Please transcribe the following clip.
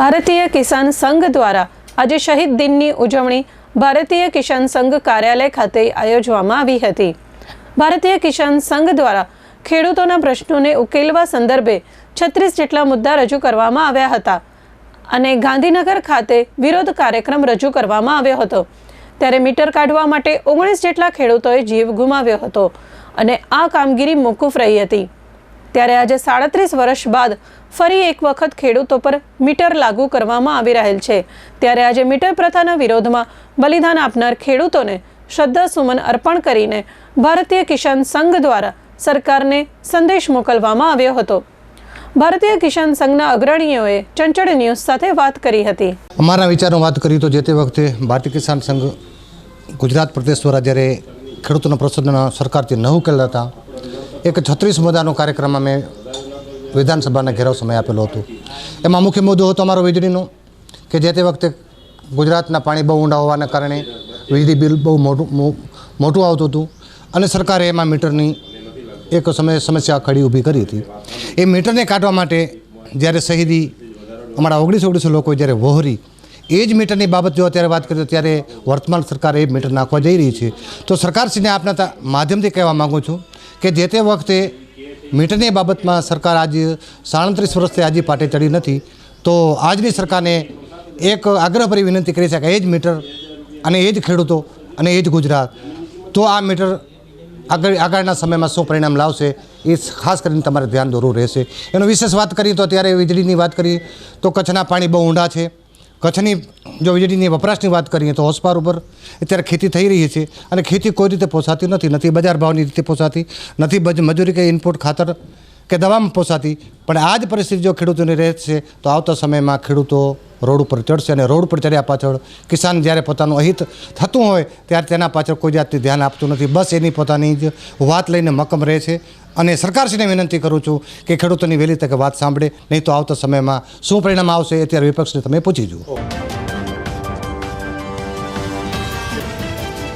ભારતીય કિસાન સંઘ દ્વારા આજે શહીદ દિનની ઉજવણી ભારતીય કિસાન સંઘ કાર્યાલય ખાતે આયોજવામાં આવી હતી. ભારતીય કિસાન સંઘ દ્વારા ખેડૂતોના પ્રશ્નોને ઉકેલવા સંદર્ભે છત્રીસ જેટલા મુદ્દા રજૂ કરવામાં આવ્યા હતા અને ગાંધીનગર ખાતે વિરોધ કાર્યક્રમ રજૂ કરવામાં આવ્યો હતો. ત્યારે મીટર કાઢવા માટે ઓગણીસ જેટલા ખેડૂતોએ જીવ ગુમાવ્યો હતો અને આ કામગીરી મોકૂફ રહી હતી. ત્યારે આજે સાડત્રીસ વર્ષ બાદ ફરી એક વખત ખેડૂતો પર મીટર લાગુ કરવામાં આવી રહેલ છે. ત્યારે આજે મીટર પ્રથાના વિરોધમાં બલિદાન આપનાર ખેડૂતોને શ્રદ્ધા સુમન અર્પણ કરીને ભારતીય કિસાન સંઘ દ્વારા સરકારને સંદેશ મોકલવામાં આવ્યો હતો. ભારતીય કિસાન સંઘના અગ્રણીઓએ ચંચળ ન્યૂઝ સાથે વાત કરી હતી. અમારા વિચારો વાત કરી તો જે તે વખતે ભારતીય કિસાન સંઘ ગુજરાત પ્રદેશ દ્વારા જ્યારે ખેડૂતોના પ્રશ્નો સરકારથી ન ઉકેલ હતા એક છત્રીસ મુદ્દાનો કાર્યક્રમ અમે વિધાનસભાના ઘેરાવ સમય આપેલો હતો. એમાં મુખ્ય મુદ્દો હતો અમારો વીજળીનો, કે જે તે વખતે ગુજરાતના પાણી બહુ ઊંડા હોવાના કારણે વીજળી બિલ બહુ મોટું મોટું આવતું હતું અને સરકારે એમાં મીટરની એક સમય, સમસ્યા ખડી ઊભી કરી હતી. એ મીટરને કાઢવા માટે જ્યારે શહીદી અમારા ઓગણીસો ઓગણીસો લોકો જ્યારે વહોરી, એ જ મીટરની બાબત જો અત્યારે વાત કરીએ ત્યારે વર્તમાન સરકાર એ મીટર નાખવા જઈ રહી છે. તો સરકારશ્રીને આપના માધ્યમથી કહેવા માગું છું કે જે તે વખતે મીટરની બાબતમાં સરકાર આજે સાડત્રીસ વર્ષથી આજે પાટે ચડી નથી, તો આજની સરકારને એક આગ્રહભરી વિનંતી કરી છે કે એ જ મીટર અને એ જ ખેડૂતો અને એ જ ગુજરાત, તો આ મીટર આગળ, આગળના સમયમાં શું પરિણામ લાવશે એ ખાસ કરીને તમારે ધ્યાન દોરવું રહેશે. એનો વિશેષ વાત કરીએ તો અત્યારે વીજળીની વાત કરીએ તો કચ્છના પાણી બહુ ઊંડા છે. કચ્છની જો વીજળીની વપરાશની વાત કરીએ તો હોસપાર ઉપર અત્યારે ખેતી થઈ રહી છે અને ખેતી કોઈ રીતે પોસાતી નથી નથી બજાર ભાવની રીતે પોસાતી, નથી મજૂરી કે ઇનપુટ ખાતર કે દવામાં પોસાતી. પણ આ જ પરિસ્થિતિ જો ખેડૂતોની રહેશે તો આવતા સમયમાં ખેડૂતો રોડ ઉપર ચડશે અને રોડ ઉપર ચડ્યા પાછળ કિસાન જ્યારે પોતાનું અહિત થતું હોય, ત્યારે તેના પાછળ કોઈ જાતથી ધ્યાન આપતું નથી. બસ એની પોતાની જ વાત લઈને મક્કમ રહે છે. અને સરકારશ્રીને વિનંતી કરું છું કે ખેડૂતોની વહેલી તકે વાત સાંભળે, નહીં તો આવતા સમયમાં શું પરિણામ આવશે એ અત્યારે વિપક્ષને તમે પૂછી જુઓ.